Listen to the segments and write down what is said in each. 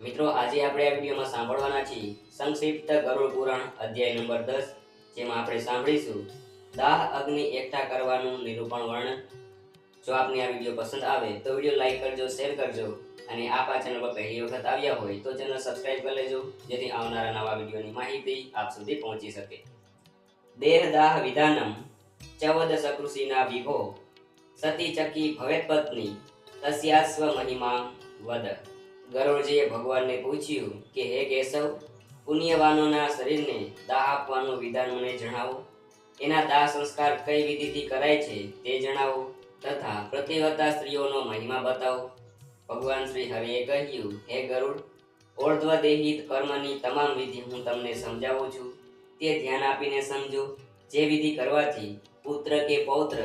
મિત્રો, આજે આપણે આ વિડીયોમાં સાંભળવાના છીએ સંક્ષિપ્ત ગરુડ પુરાણ, અધ્યાય નંબર દસ, જેમાં આપણે સાંભળીશું, દાહ અગ્નિ એકઠા કરવાનું નિરૂપણ વર્ણન. જો આપને આ વીડિયો પસંદ આવે, તો વીડિયો લાઈક કરજો, શેર કરજો, અને આપ આ ચેનલ પર પહેલી વખત આવ્યા હોય, તો ચેનલ સબસ્ક્રાઇબ કરી લેજો, જેથી આવનારા નવા વિડીયોની માહિતી આપ સુધી પહોંચી શકે. દેહ દાહ વિધાનમ ચવદ સકૃષિના વિભો, સતી ચકી ભવેત પત્ની તસ્યાસ્વ મહિમા વદ. ગરુડજીએ ભગવાનને પૂછ્યું કે, હે કેશવ, પુણ્યવાનોના શરીરને દાહ આપવાનું વિધાન મને જણાવો. એના દાહ સંસ્કાર કઈ વિધિથી કરાય છે તે જણાવો તથા પ્રતિવતા સ્ત્રીઓનો મહિમા બતાવો. ભગવાન શ્રી હરિએ કહ્યું, હે ગરુડ, ઓર્ધ્વદેહિત કર્મની તમામ વિધિ હું તમને સમજાવું છું. તે ધ્યાન આપીને સમજો, જે વિધિ કરવાથી પુત્ર કે પૌત્ર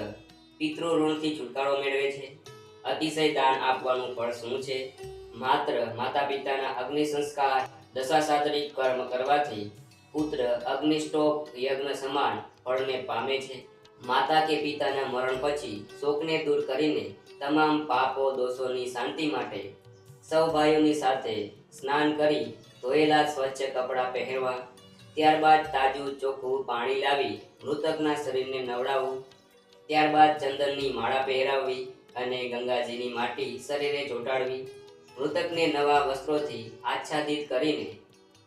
પિતૃ ઋણથી છુટકારો મેળવે છે. અતિશય દાન આપવાનું ફળ શું છે? માત્ર માતા પિતાના અગ્નિ સંસ્કાર દશાશાસ્ત્રી કર્મ કરવાથી પુત્ર અગ્નિષ્ટોપ યજ્ઞ સમાન ફળને પામે છે. માતા કે પિતાના મરણ પછી શોકને દૂર કરીને તમામ પાપો, દોષોની શાંતિ માટે સૌ ભાઈઓની સાથે સ્નાન કરી ધોયેલા સ્વચ્છ કપડાં પહેરવા. ત્યારબાદ તાજું ચોખ્ખું પાણી લાવી મૃતકના શરીરને નવડાવવું. ત્યારબાદ ચંદનની માળા પહેરાવવી અને ગંગાજીની માટી શરીરે ચોંટાડવી. મૃતકને નવા વસ્ત્રોથી આચ્છાદિત કરીને,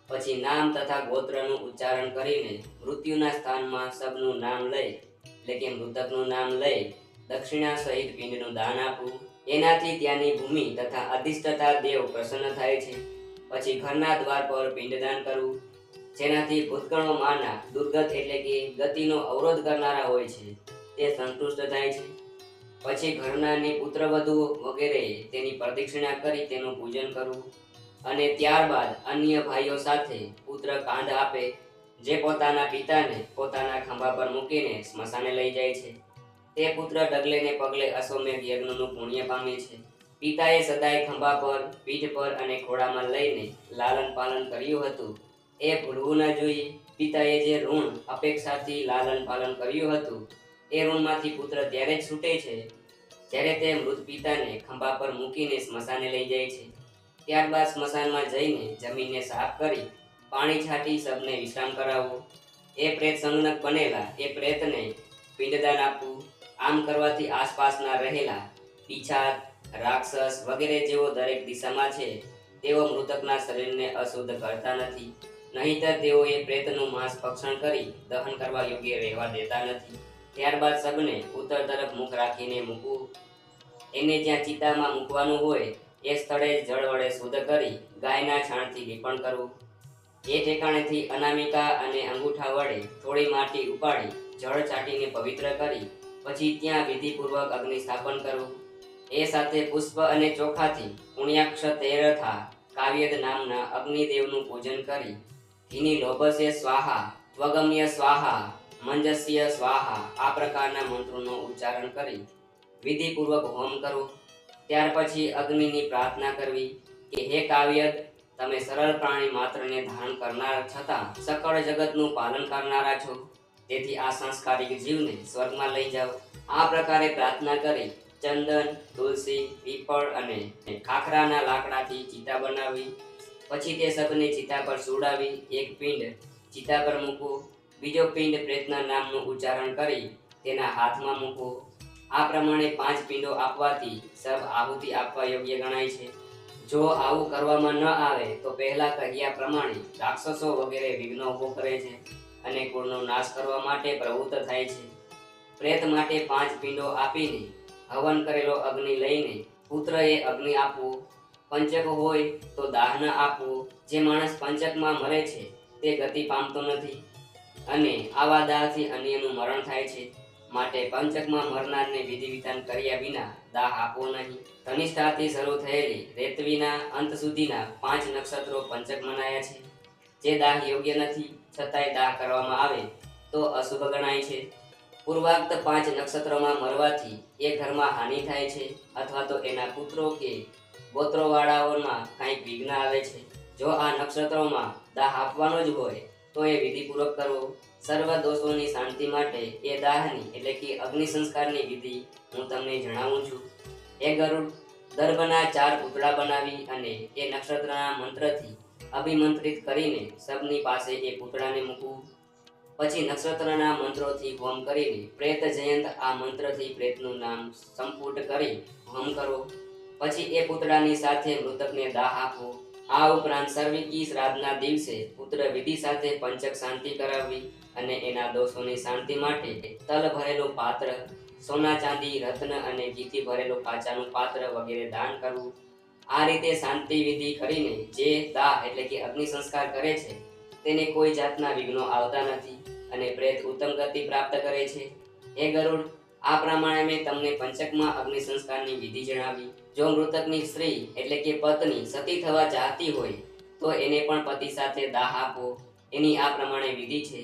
પછી નામ તથા ગોત્રનું ઉચ્ચારણ કરીને મૃત્યુના સ્થાનમાં સબનું નામ લઈ, એટલે કે મૃતકનું નામ લઈ દક્ષિણા સહિત પિંડનું દાન આપવું. એનાથી ત્યાંની ભૂમિ તથા અધિષ્ઠતા દેવ પ્રસન્ન થાય છે. પછી ઘરના દ્વાર પર પિંડદાન કરવું, જેનાથી ભૂતગણો માના દુર્ગત એટલે કે ગતિનો અવરોધ કરનારા હોય છે, તે સંતુષ્ટ થાય છે. પછી ઘરનાની પુત્રવધુ વગેરે તેની પ્રદક્ષિણા કરી તેનું પૂજન કરવું અને ત્યારબાદ અન્ય ભાઈઓ સાથે પુત્ર કાંધ આપે, જે પોતાના પિતાને પોતાના ખંભા પર મૂકીને સ્મશાને લઈ જાય છે. તે પુત્ર ડગલે પગલે અશ્વમેઘ યજ્ઞનું પુણ્ય પામે છે. પિતાએ સદાય ખંભા પર, પીઠ પર અને ખોળામાં લઈને લાલન પાલન કર્યું હતું. એ ભૂલવું ન જોઈએ. પિતાએ જે ઋણ, અપેક્ષાથી લાલન પાલન કર્યું હતું એ ઋણમાંથી પુત્ર ત્યારે જ છૂટે છે જ્યારે તે મૃત પિતાને ખંભા પર મૂકીને સ્મશાને લઈ જાય છે. ત્યારબાદ સ્મશાનમાં જઈને જમીનને સાફ કરી પાણી છાંટી સબને વિશ્રામ કરાવવો એ પ્રેત સંગનક બનેલા એ પ્રેતને પિંડદાન આપવું. આમ કરવાથી આસપાસના રહેલા પીછાત, રાક્ષસ વગેરે જેઓ દરેક દિશામાં છે, તેઓ મૃતકના શરીરને અશુદ્ધ કરતા નથી. નહીંતર તેઓ એ પ્રેતનું માંસ ભક્ષણ કરી દહન કરવા યોગ્ય રહેવા દેતા નથી. ત્યારબાદ સગને ઉત્તર તરફ મુખ રાખીને મૂકવું. એને જ્યાં ચિતામાં મૂકવાનું હોય, એ સ્થળે જળ વડે શુદ્ધ કરી ગાયના છાણથી લીપણ કરવું. એ ઠેકાણેથી અનામિકા અને અંગૂઠા વડે થોડી માટી ઉપાડી જળ ચાટીને પવિત્ર કરી, પછી ત્યાં વિધિપૂર્વક અગ્નિ સ્થાપન કરવું. એ સાથે પુષ્પ અને ચોખાથી પુણ્યાક્ષ તેરથા કાવ્યદ નામના અગ્નિદેવનું પૂજન કરી ઘીની લોભસે સ્વાહા, ત્વગમ્ય સ્વાહા મંજસ્ય સ્વાહા. આ પ્રકારના મંત્રોનો ઉચ્ચારણ કરી વિધિપૂર્વક હોમ કરવો ત્યાર પછી અગ્નિની પ્રાર્થના કરવી કે હે કાવ્યત તમે સરળ પ્રાણી માત્રને ધારણ કરનાર છતાં સકળ જગતનું પાલન કરનારા છો. તેથી આ સંસ્કારિક જીવને સ્વર્ગમાં લઈ જાઓ. આ પ્રકારે પ્રાર્થના કરી ચંદન, તુલસી, પીપળ અને ખાખરાના લાકડાથી ચિતા બનાવી. પછી તે સબને ચિતા પર સુડાવી, એક પિંડ ચિતા પર મૂકવું. બીજો પિંડ પ્રેતના નામનું ઉચ્ચારણ કરી તેના હાથમાં મૂકવો આ પ્રમાણે પાંચ પિંડો આપવાથી સબ આહુતિ આપવા યોગ્ય ગણાય છે. જો આવું કરવામાં ન આવે, તો પહેલા કહ્યા પ્રમાણે રાક્ષસો વગેરે વિઘ્નો ઊભો કરે છે અને કુળનો નાશ કરવા માટે પ્રવૃત્ત થાય છે. પ્રેત માટે પાંચ પિંડો આપીને હવન કરેલો અગ્નિ લઈને પુત્રએ અગ્નિ આપવું. પંચક હોય તો દાહન આપવું. જે માણસ પંચકમાં મરે છે, તે ગતિ પામતો નથી. અને આવા દાહથી અન્યનું મરણ થાય છે. માટે પંચકમાં મરનારને વિધિ વિધાન કર્યા વિના દાહ આપવો નહીં. ધનિષ્ઠાથી શરૂ થયેલી રેતવીના અંત સુધીના પાંચ નક્ષત્રો પંચક મનાયા છે. જે દાહ યોગ્ય નથી, છતાંય દાહ કરવામાં આવે તો અશુભ ગણાય છે. પૂર્વાક્ત પાંચ નક્ષત્રોમાં મરવાથી એ ઘરમાં હાનિ થાય છે અથવા તો એના પુત્રો કે ગોત્રોવાળાઓમાં કાંઈક વિઘ્ન આવે છે. જો આ નક્ષત્રોમાં દાહ આપવાનો જ હોય તો એ વિધિપૂર્વક કરવો સર્વ દોષોની શાંતિ માટે એ દાહની એટલે કે અગ્નિ સંસ્કારની વિધિ હું તમને જણાવું છું. એ ગરુડ, દર્ભના ચાર પૂતળા બનાવી અને એ નક્ષત્રના મંત્રથી અભિમંત્રિત કરીને સબની પાસે એ પૂતળાને મૂકવું. પછી નક્ષત્રના મંત્રોથી હોમ કરીને પ્રેત જયંત આ મંત્રથી પ્રેતનું નામ સંપુટ કરી હોમ કરો. પછી એ પૂતળાની સાથે મૃતકને દાહ આપવો આ ઉપરાંત સર્વિકી શ્રાદ્ધના દિવસે પુત્ર વિધિ સાથે પંચક શાંતિ કરાવવી અને એના દોષોની શાંતિ માટે તલ ભરેલું પાત્ર, સોના ચાંદી, રત્ન અને ઘીથી ભરેલું કાચાનું પાત્ર વગેરે દાન કરવું. આ રીતે શાંતિ વિધિ કરીને જે દાહ એટલે કે અગ્નિ સંસ્કાર કરે છે, તેને કોઈ જાતના વિઘ્નો આવતા નથી અને પ્રેત ઉત્તમ ગતિ પ્રાપ્ત કરે છે. હે ગરુડ આ પ્રમાણે મેં તમને પંચકમાં અગ્નિ સંસ્કારની વિધિ જણાવી. જો મૃતકની સ્ત્રી એટલે કે પત્ની સતી થવા ચાહતી હોય, તો એને પણ પતિ સાથે દાહ આપો. એની આ પ્રમાણે વિધિ છે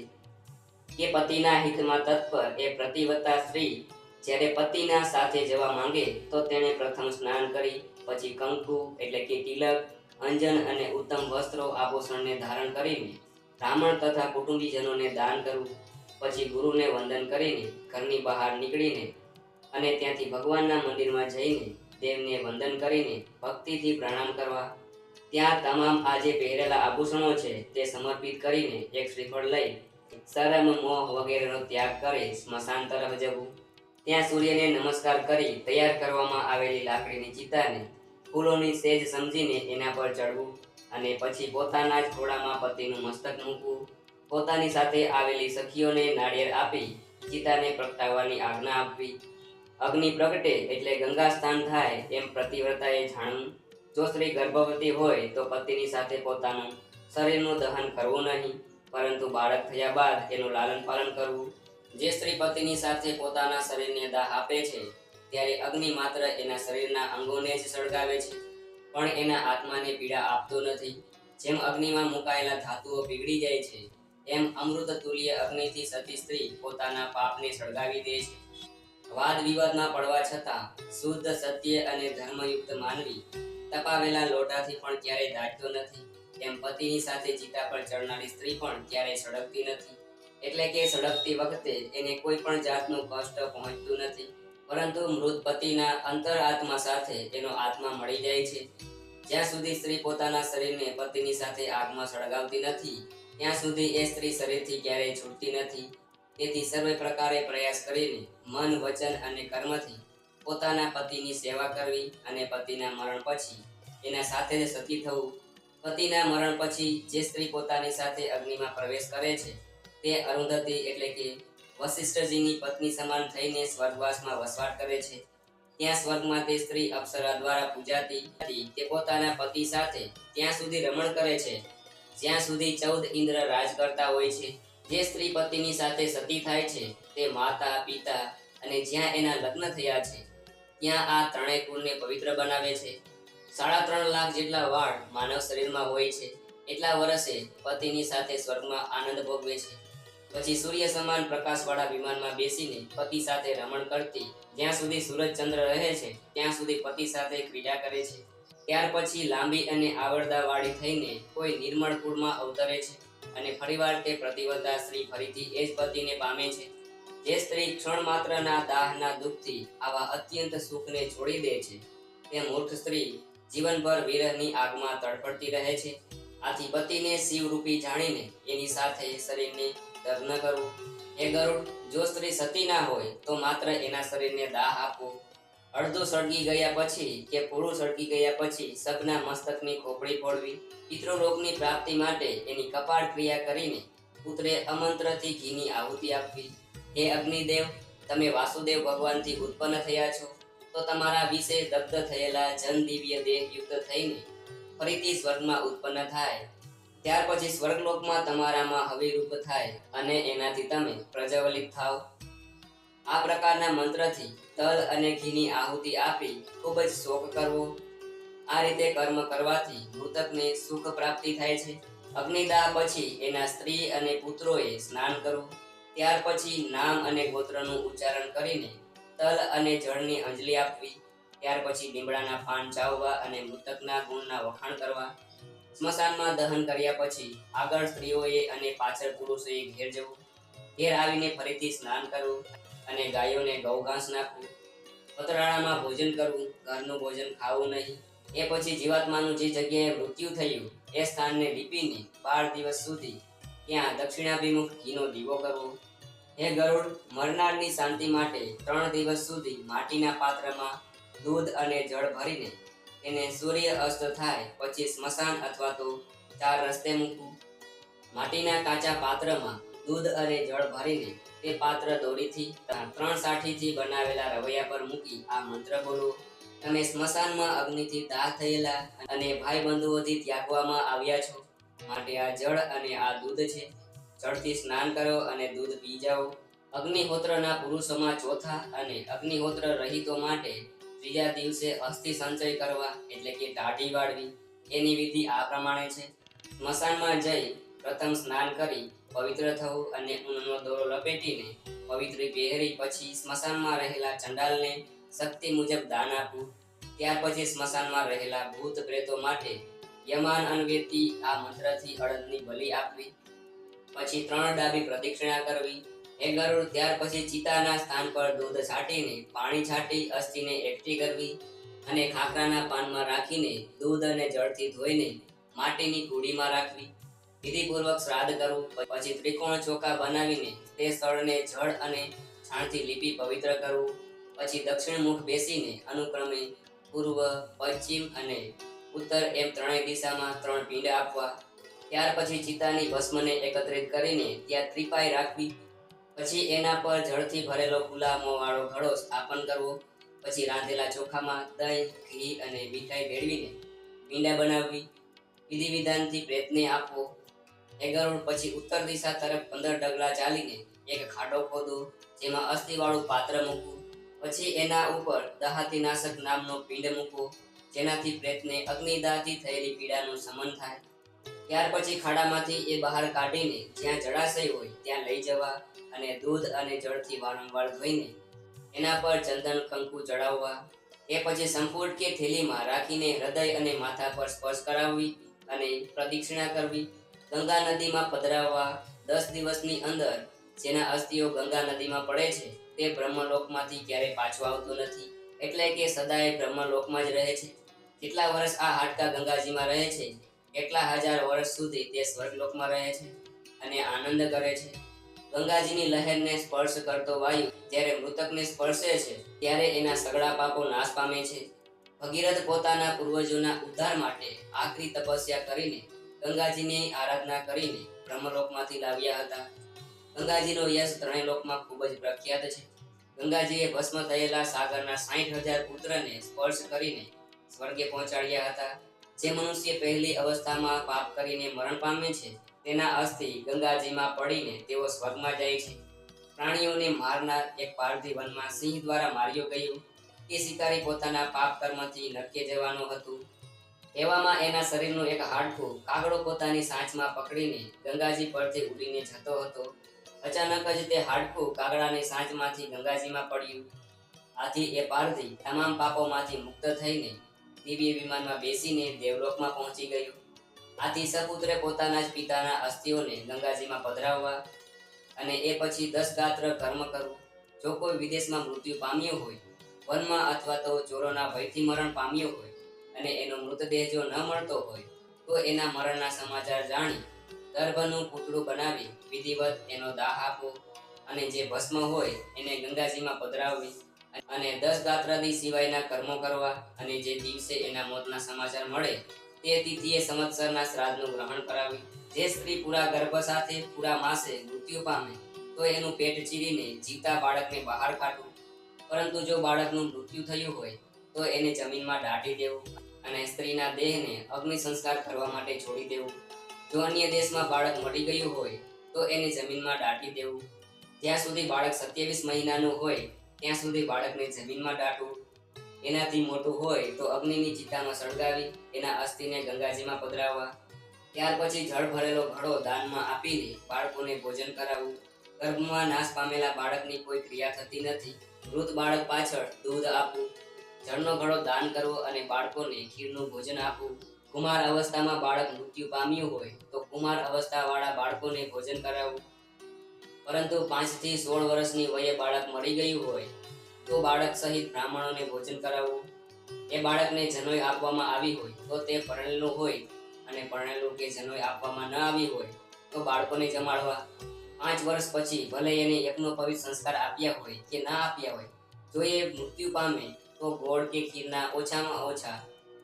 કે પતિના હિતમાં તત્પર એ પ્રતિવતા સ્ત્રી જ્યારે પતિના સાથે જવા માંગે, તો તેણે પ્રથમ સ્નાન કરી, પછી કંકુ એટલે કે તિલક, અંજન અને ઉત્તમ વસ્ત્રો આભૂષણને ધારણ કરીને બ્રાહ્મણ તથા કુટુંબીજનોને દાન કરવું. પછી ગુરુને વંદન કરીને ઘરની બહાર નીકળીને અને ત્યાંથી ભગવાનના મંદિરમાં જઈને દેવને વંદન કરીને ભક્તિથી પ્રણામ કરવા. ત્યાં તમામ આજે પહેરેલા આભૂષણો છે તે સમર્પિત કરીને એક શ્રીફળ લઈ શરમ, મોહ વગેરેનો ત્યાગ કરી સ્મશાન તરફ જવું. ત્યાં સૂર્યને નમસ્કાર કરી તૈયાર કરવામાં આવેલી લાકડીની ચિતાને ફૂલોની સેજ સમજીને એના પર ચડવું અને પછી પોતાના જ ખોળામાં પતિનું મસ્તક મૂકવું. પોતાની સાથે આવેલી સખીઓને નાળિયેર આપી ચિતાને પ્રગટાવવાની આજ્ઞા આપવી. અગ્નિ પ્રગટે એટલે ગંગા સ્નાન થાય એમ પ્રતિવ્રતાએ જાણવું. જો સ્ત્રી ગર્ભવતી હોય તો પતિની સાથે પોતાનું શરીરનું દહન કરવું નહીં, પરંતુ બાળક થયા બાદ એનું લાલન પાલન કરવું. જે સ્ત્રી પતિની સાથે પોતાના શરીરને દાહ આપે છે, ત્યારે અગ્નિ માત્ર એના શરીરના અંગોને જ સળગાવે છે, પણ એના આત્માને પીડા આપતો નથી. જેમ અગ્નિમાં મુકાયેલા ધાતુઓ પીગળી જાય છે એમ અમૃત તુલ્ય અગ્નિથી સતી સ્ત્રી પોતાના પાપને સળગાવી દે છે. વાદ વિવાદમાં પડવા છતાં શુદ્ધ, સત્ય અને ધર્મયુક્ત માનવી તપાવેલા લોટાથી પણ ક્યારેય દાટતો નથી. એમ પતિની સાથે ચિતા પર ચડનારી સ્ત્રી પણ ક્યારેય સળગતી નથી. એટલે કે સળગતી વખતે એને કોઈ પણ જાતનું કષ્ટ પહોંચતું નથી. પરંતુ મૃત પતિના અંતર આત્મા સાથે એનો આત્મા મળી જાય છે. જ્યાં સુધી સ્ત્રી પોતાના શરીરને પતિની સાથે આગમાં સળગાવતી નથી ત્યાં સુધી એ સ્ત્રી શરીરથી ક્યારેય છૂટતી નથી. તેથી સર્વે પ્રકારે પ્રયાસ કરીને મન, વચન અને કર્મથી પોતાના પતિની સેવા કરવી અને પતિના મરણ પછી એના સાથે જ સતી થવું. પતિના મરણ પછી જે સ્ત્રી પોતાની સાથે અગ્નિમાં પ્રવેશ કરે છે, તે અરુંધતી એટલે કે વશિષ્ઠજીની પત્ની સમાન થઈને સ્વર્ગવાસમાં વસવાટ કરે છે. ત્યાં સ્વર્ગમાં તે સ્ત્રી અપ્સરા દ્વારા પૂજાતી તે પોતાના પતિ સાથે ત્યાં સુધી રમણ કરે છે. જ્યાં સુધી ચૌદ ઇન્દ્ર રાજ કરતા હોય છે, જે સ્ત્રી પતિની સાથે સતી થાય છે, તે માતા, પિતા અને જ્યાં એના લગ્ન થયા છે, ત્યાં આ ત્રણેય કુળને પવિત્ર બનાવે છે. સાડા ત્રણ લાખ જેટલા વાળ માનવ શરીરમાં હોય છે, એટલા વર્ષે પતિની સાથે સ્વર્ગમાં આનંદ ભોગવે છે. પછી સૂર્ય સમાન પ્રકાશવાળા વિમાનમાં બેસીને પતિ સાથે રમણ કરતી, જ્યાં સુધી સૂરજ ચંદ્ર રહે છે, ત્યાં સુધી પતિ સાથે ક્રીડા કરે છે. ત્યાર પછી લાંબી અને આવરદાવાળી થઈને કોઈ નિર્મળ કુળમાં અવતરે છે અને ફરીવાર તે પ્રતિવતા સ્ત્રી ફરીથી એ જ પતિને પામે છે. જે સ્ત્રી ક્ષણ માત્રના દાહના દુઃખથી આવા અત્યંત સુખને છોડી દે છે. તે મૂર્ખ સ્ત્રી જીવનભર વિરહની આગમાં તડફડતી રહે છે. આથી પતિને શિવરૂપી જાણીને એની સાથે શરીરને દગ્ન કરવું. એ ગરુડ, જો સ્ત્રી સતી ના હોય તો માત્ર એના શરીરને દાહ આપવો અડધું સળગી ગયા પછી કે પૂરું સળગી ગયા પછી સગના મસ્તકની ખોપડી ફોડવી પિતૃરોગની પ્રાપ્તિ માટે એની કપાળ ક્રિયા કરીને પુત્રે અમંત્રથી ઘીની આહુતિ આપવી. હે અગ્નિદેવ, તમે વાસુદેવ ભગવાનથી ઉત્પન્ન થયા છો, તો તમારા વિશે દગ્ધ થયેલા જનદિવ્ય દેહ યુક્ત થઈને ફરીથી સ્વર્ગમાં ઉત્પન્ન થાય. ત્યાર પછી સ્વર્ગલોકમાં તમારામાં હવિરૂપ થાય અને એનાથી તમે પ્રજ્વલિત થાવ. આ પ્રકારના મંત્રથી તલ અને ઘીની આહુતિ આપી ખૂબ જ શોક કરવો. આ રીતે કર્મ કરવાથી મૃતકને સુખ પ્રાપ્તિ થાય છે. અગ્નિદાહ પછી એના સ્ત્રી અને પુત્રોએ સ્નાન કરવું. ત્યાર પછી નામ અને ગોત્રનું ઉચ્ચારણ કરીને તલ અને જળની અંજલિ આપવી. ત્યાર પછી લીમડાના પાન ચાવવા અને મૃતકના ગુણના વખાણ કરવા. સ્મશાનમાં દહન કર્યા પછી આગળ સ્ત્રીઓએ અને પાછળ પુરુષોએ ઘેર જવું. ઘેર આવીને ફરીથી સ્નાન કરવું. અને ગાયોને ગૌઘાસ નાખવું, પતરાળામાં ભોજન કરવું, ઘરનું ભોજન ખાવું નહીં. એ પછી જીવાત્માનું જે જગ્યાએ મૃત્યુ થયું, એ સ્થાનને લીપીને બાર દિવસ સુધી ત્યાં દક્ષિણાભિમુખ ઘીનો દીવો કરવો. હે ગરુડ, મરનારની શાંતિ માટે ત્રણ દિવસ સુધી માટીના પાત્રમાં દૂધ અને જળ ભરીને એને સૂર્ય અસ્ત થાય પછી સ્મશાન અથવા તો ચાર રસ્તે મૂકવું. માટીના કાચા પાત્રમાં દૂધ અને જળ ભરીને તે પાત્ર દોરીથી ત્રણ સાઠીથી બનાવેલા રવૈયા પર મૂકી આ મંત્ર બોલો. તમે સ્મશાનમાં અગ્નિથી દાહ થયેલા અને ભાઈ બંધુઓથી ત્યાગવામાં આવ્યા છો. માટે આ જળ અને આ દૂધ છે. જળથી સ્નાન કરો અને દૂધ પી જાઓ. અગ્નિહોત્રના પુરુષોમાં ચોથા અને અગ્નિહોત્ર રહિતો માટે ત્રીજા દિવસે અસ્થિ સંચય કરવા એટલે કે દાઢી વાળવી. એની વિધિ આ પ્રમાણે છે. સ્મશાનમાં જઈ પ્રથમ સ્નાન કરી પવિત્ર થવું અને ઊનનો દોરો લપેટીને પવિત્રી પહેરી પછી સ્મશાનમાં રહેલા ચંડાલને શક્તિ મુજબ દાન આપવું. ત્યાર પછી સ્મશાનમાં રહેલા ભૂત પ્રેતો માટે યમાન અન્વેતી આ મંત્રથી અડદની બલિ આપવી. પછી ત્રણ ડાબી પ્રદક્ષિણા કરવી. એ ગરુડ, ત્યાર પછી ચિતાના સ્થાન પર દૂધ છાંટીને, પાણી છાંટી અસ્થિને એકઠી કરવી અને ખાખરાના પાનમાં રાખીને દૂધ અને જળથી ધોઈને માટીની કુડીમાં રાખવી. વિધિપૂર્વક શ્રાદ્ધ કરવું પછી ત્રિકોણ ચોખા બનાવીને તે સ્થળને જળ અને છાણથી લીપી પવિત્ર કરવું પછી દક્ષિણ મુખ બેસીને અનુક્રમે પૂર્વ, પશ્ચિમ અને ઉત્તર એમ ત્રણેય દિશામાં ત્રણ પિંડ આપવા. ત્યાર પછી ચિતાની ભસ્મને એકત્રિત કરીને ત્યાં ત્રિપાઈ રાખવી. પછી એના પર જળથી ભરેલો ગુલામો વાળો ઘડો સ્થાપન કરવો. પછી રાંધેલા ચોખામાં દહીં, ઘી અને મીઠાઈ ભેળવીને પીંડા બનાવવી. વિધિ વિધાનથી પ્રેતને આપવો. એ પછી ઉત્તર દિશા તરફ પંદર ડગલા ચાલીને એક ખાડો ખોદો, જેમાં અસ્થિવાળું પાત્ર મૂકવું પછી એના ઉપર દહાતીનાશક નામનો પિંડ મૂકવો જેનાથી પ્રેતને અગ્નિદાહથી થયેલી પીડાનું શમન થાય. ત્યાર પછી ખાડામાંથી એ બહાર કાઢીને જ્યાં જળાશય હોય ત્યાં લઈ જવા અને દૂધ અને જળથી વારંવાર ધોઈને એના પર ચંદન કંકુ ચડાવવા. એ પછી સંપૂર્ણ કે થેલીમાં રાખીને હૃદય અને માથા પર સ્પર્શ કરાવવી અને પ્રદક્ષિણા કરવી. ગંગા નદીમાં પધરાવવા દસ દિવસની અંદર જેના અસ્થિઓ ગંગા નદીમાં પડે છે, તે બ્રહ્મલોકમાંથી ક્યારેય પાછું આવતું નથી. એટલે કે સદાય બ્રહ્મલોકમાં જ રહે છે. કેટલા વર્ષ આ હાડકા ગંગાજીમાં રહે છે? એટલા હજાર વર્ષ સુધી તે સ્વર્ગલોકમાં રહે છે અને આનંદ કરે છે? ગંગાજીની લહેરને સ્પર્શ કરતો વાયુ જ્યારે મૃતકને સ્પર્શે છે, ત્યારે એના સગળા પાપો નાશ પામે છે. ભગીરથ પોતાના પૂર્વજોના ઉદ્ધાર માટે આખરી તપસ્યા કરીને ગંગાજીની આરાધના કરીને બ્રહ્મલોકમાંથી લાવ્યા હતા. ગંગાજીનો યશ ત્રણેય લોકમાં ખૂબ જ પ્રખ્યાત છે. ગંગાજીએ ભસ્મ થયેલા સાગરના સાઠ હજાર પુત્રને સ્પર્શ કરીને સ્વર્ગે પહોંચાડ્યા હતા. જે મનુષ્ય પહેલી અવસ્થામાં પાપ કરીને મરણ પામે છે, તેના અસ્થિ ગંગાજીમાં પડીને તેઓ સ્વર્ગમાં જાય છે. પ્રાણીઓને મારનાર એક પારધી વનમાં સિંહ દ્વારા માર્યો ગયો. એ શિકારી પોતાના પાપ કર્મથી નરકે જવાનું હતું. એવામાં એના શરીરનું એક હાડકું કાગડો પોતાની સાંચમાં પકડીને ગંગાજી પરથી ઉડીને જતો હતો. અચાનક જ તે હાડકું કાગડાની સાંચમાંથી ગંગાજીમાં પડ્યું. આથી એ પારધી તમામ પાપોમાંથી મુક્ત થઈને દિવ્ય વિમાનમાં બેસીને દેવલોકમાં પહોંચી ગયું. આથી સપુત્રે પોતાના જ પિતાના અસ્થિઓને ગંગાજીમાં પધરાવવા અને એ પછી દસ ગાત્ર કર્મ કરવું. જો કોઈ વિદેશમાં મૃત્યુ પામ્યું હોય, વનમાં અથવા તો ચોરોના ભયથી મરણ પામ્યું હોય અને એનો મૃતદેહ જો ન મળતો હોય, તો એના મરણના સમાચાર જાણી ગર્ભનું પૂતળું બનાવી વિધિવત એનો દાહ આપવો અને જે ભસ્મ હોય એને ગંગાજીમાં પધરાવવી અને દસ ગાત્રાદી સિવાયના કર્મો કરવા અને જે દિવસે એના મોતના સમાચાર મળે તે તિથિએ સંવત્સરના શ્રાદ્ધનું ગ્રહણ કરાવી. જે સ્ત્રી પૂરા ગર્ભ સાથે પૂરા માસે મૃત્યુ પામે, તો એનું પેટ ચીરીને જીવતા બાળકને બહાર કાઢવું. પરંતુ જો બાળકનું મૃત્યુ થયું હોય તો એને જમીનમાં દાટી દેવું અને સ્ત્રીના દેહને અગ્નિ સંસ્કાર કરવા માટે છોડી દેવું. જો અન્ય દેશમાં બાળક મળી ગયું હોય, તો એને જમીનમાં દાટી દેવું. જ્યાં સુધી બાળક સત્યાવીસ મહિનાનું હોય, ત્યાં સુધી બાળકને જમીનમાં દાટવું. એનાથી મોટું હોય, તો અગ્નિની ચિતામાં સળગાવી, એના અસ્થિને ગંગાજીમાં પધરાવવા. ત્યાર પછી જળ ભરેલો ઘડો દાનમાં આપીને બાળકોને ભોજન કરાવવું. ગર્ભમાં નાશ પામેલા બાળકની કોઈ ક્રિયા થતી નથી. મૃત બાળક પાછળ દૂધ આપવું. જળનો ઘડો દાન કરવો અને બાળકોને ખીરનું ભોજન આપવું. કુમાર અવસ્થામાં બાળક મૃત્યુ પામ્યું હોય તો કુમાર અવસ્થાવાળા બાળકોને ભોજન કરાવવું. પરંતુ પાંચથી સોળ વર્ષની વયે બાળક મરી ગયું હોય તો બાળક સહિત બ્રાહ્મણોને ભોજન કરાવવું. એ બાળકને જનોઈ આપવામાં આવી હોય તો તે પરણેલું હોય અને પરણેલું કે જનોઈ આપવામાં ન આવી હોય તો બાળકોને જમાડવા. પાંચ વર્ષ પછી ભલે એને એકનો પવિત્ર સંસ્કાર આપ્યા હોય કે ના આપ્યા હોય, જો એ મૃત્યુ પામે તો ગોળ કે ખીરના ઓછામાં ઓછા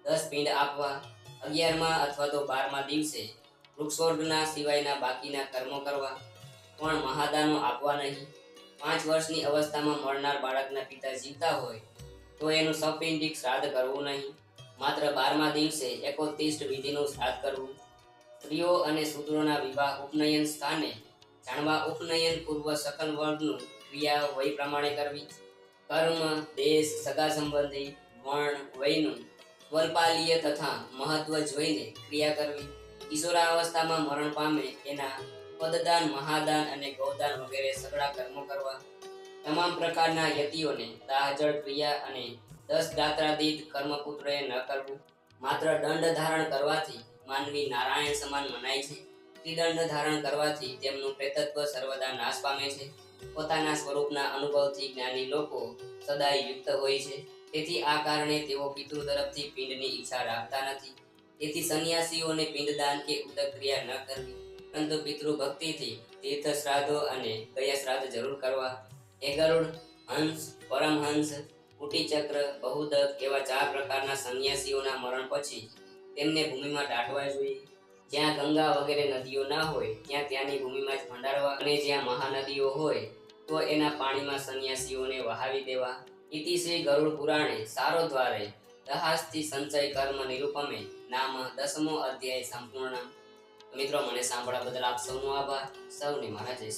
દસ પિંડ આપવા અગિયારમાં અથવા તો બારમાં દિવસે વૃક્ષોર્ગના સિવાયના બાકીના કર્મો કરવા, પણ મહાદાનો આપવા નહીં. પાંચ વર્ષની અવસ્થામાં મળનાર બાળકના પિતા જીવતા હોય, તો એનું સપિંડિક શ્રાદ્ધ કરવું નહીં. માત્ર બારમા દિવસે એકોત્તિષ્ટ વિધિનું શ્રાદ્ધ કરવું. સ્ત્રીઓ અને સૂત્રોના વિવાહ ઉપનયન સ્થાને જાણવા ઉપનયન પૂર્વ સકલ વર્ગનું ક્રિયા વય પ્રમાણે કરવી. કર્મ દેશ, સગા સંબંધી વર્ણ વયનું સ્વલ્પાલીય તથા મહત્વ જોઈને ક્રિયા કરવી. કિશોરાવસ્થામાં મરણ પામે એના પદદાન, મહાદાન અને ગૌદાન વગેરે સગળા કર્મો કરવા. તમામ પ્રકારના યતિઓને દાહજળ ક્રિયા અને દસ ગાત્રાદિત કર્મપુત્રએ ન કરવું. માત્ર દંડ ધારણ કરવાથી માનવી નારાયણ સમાન મનાય છે. ત્રિદંડ ધારણ કરવાથી તેમનું પ્રેતત્વ સર્વદા નાશ પામે છે. પોતાના સ્વરૂપના અનુભવથી જ્ઞાની લોકો સદાય યુક્ત હોય છે. તેથી આ કારણે તેઓ પિતૃ તરફથી પિંડની ઈચ્છા રાખતા નથી. તેથી સંન્યાસીઓને પિંડદાન કે ઉદક ક્રિયા ન કરવી. પરંતુ પિતૃ ભક્તિથી તીર્થ શ્રાદ્ધો અને ગયા શ્રાદ્ધ જરૂર કરવા. એગરુડ, હંસ, પરમહંસ, કુટીચક્ર બહુદક એવા ચાર પ્રકારના સંન્યાસીઓના મરણ પછી તેમને ભૂમિમાં દાટવા જોઈએ. જ્યાં ગંગા વગેરે નદીઓ ના હોય, ત્યાં ત્યાંની ભૂમિમાં જ ભંડારવા અને જ્યાં મહાનદીઓ હોય, તો એના પાણીમાં સંન્યાસીઓને વહાવી દેવા. ઇતિ શ્રી ગરુડ પુરાણે સારો દ્વારે દહાસથી સંચય કર્મ નિરૂપમે નામ દસમો અધ્યાય સંપૂર્ણ. મિત્રો, મને સાંભળવા બદલ આપ સૌનો આભાર. સૌને મારા જય